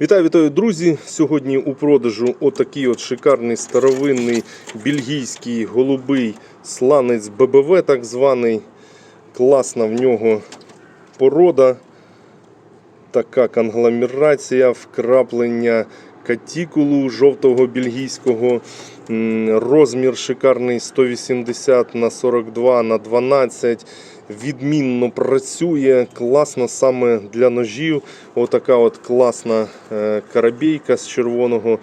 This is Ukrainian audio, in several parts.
Вітаю, вітаю, друзі! Сьогодні у продажу отакий от шикарний старовинний бельгійський голубий сланець ББВ, так званий. Класна в нього порода. Така конгломерація, вкраплення катікулу жовтого бельгійського. Розмір шикарний 180 на 42 на 12. Відмінно працює, класно саме для ножів. Отака от класна е, карабійка з червоного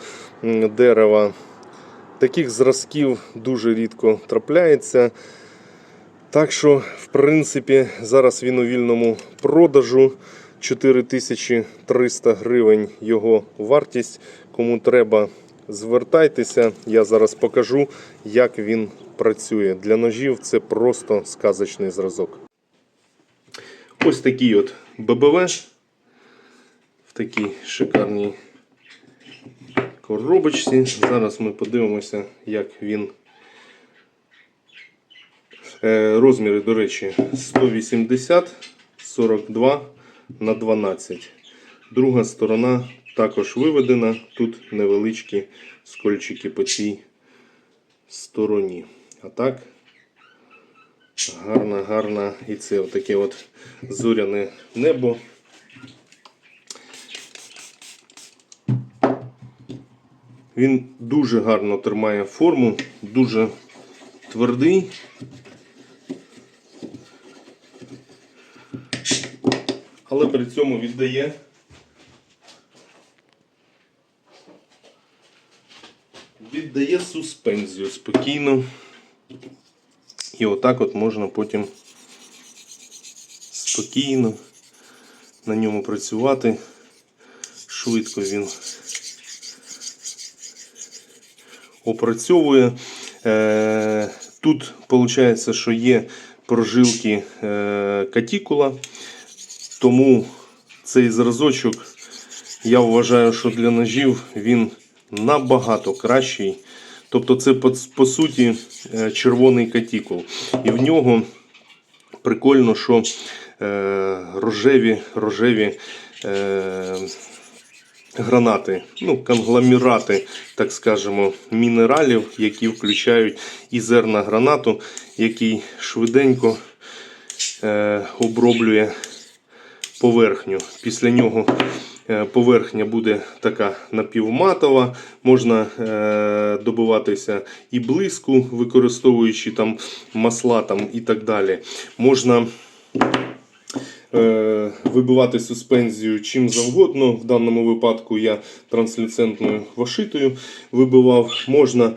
дерева. Таких зразків дуже рідко трапляється. Так що, в принципі, зараз він у вільному продажу. 4300 гривень його вартість. Кому треба, звертайтеся. Я зараз покажу, як він працює. Для ножів це просто сказочний зразок. Ось такий от ББВ в такій шикарній коробочці. Зараз ми подивимося, як він. Е, Розміри, до речі, 180, 42 на 12. Друга сторона також виведена. Тут невеличкі скольчики по цій стороні. А так, гарна, гарна. І це отаке от зоряне небо. Він дуже гарно тримає форму, дуже твердий. але при цьому віддає віддає суспензію спокійно. І отак от можна потім спокійно на ньому працювати. Швидко він опрацьовує. Е, Тут виходить, що є прожилки е, катікула. Тому цей зразочок я вважаю, що для ножів він набагато кращий. Тобто це по, суті е, червоний катікул. І в нього прикольно, що е, рожеві, рожеві е, гранати, ну, конгломерати, так скажемо, мінералів, які включають і зерна гранату, який швиденько оброблює поверхню. Після нього поверхня буде така напівматова, можна е, добиватися і блиску, використовуючи там масла там, і так далі. Можна е, вибивати суспензію чим завгодно. В даному випадку я трансluцентною вашитою вибивав. Можна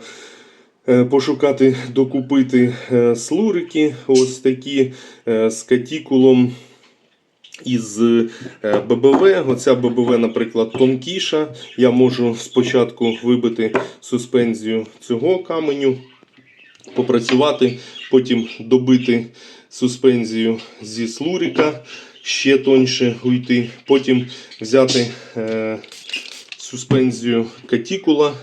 е, пошукати, докупити е, слурики, ось такі е, з катікулом із е, ББВ. Оця ББВ, наприклад, тонкіша. Я можу спочатку вибити суспензію цього каменю, попрацювати, потім добити суспензію зі слурика, ще тоньше уйти, потім взяти е, суспензію катікула.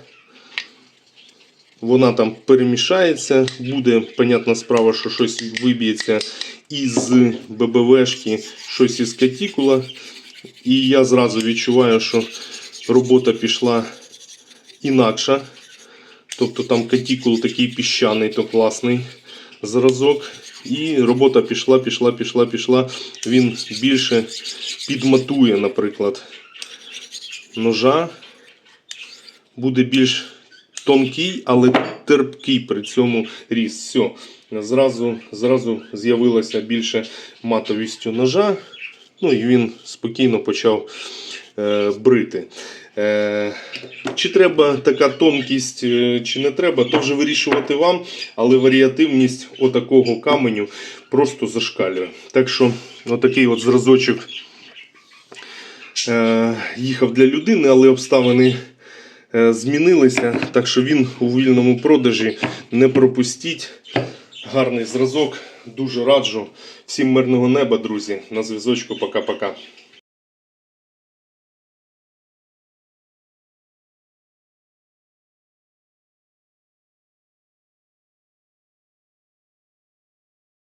Вона там перемішається, буде, понятна справа, що щось виб'ється із ББВшки, щось із катікула. І я зразу відчуваю, що робота пішла інакша. Тобто там катікул такий піщаний, то класний зразок. І робота пішла, пішла, пішла, пішла. Він більше підматує, наприклад, ножа. Буде більш тонкий, але терпкий при цьому різ. Все. Зразу, зразу з'явилося більше матовістю ножа. Ну і він спокійно почав е, брити. Е, чи треба така тонкість, е, чи не треба, то вже вирішувати вам, але варіативність отакого каменю просто зашкалює. Так що, отакий от зразочок е, їхав для людини, але обставини змінилися, так що він у вільному продажі не пропустіть. Гарний зразок, дуже раджу. Всім мирного неба, друзі. На зв'язочку, пока-пока.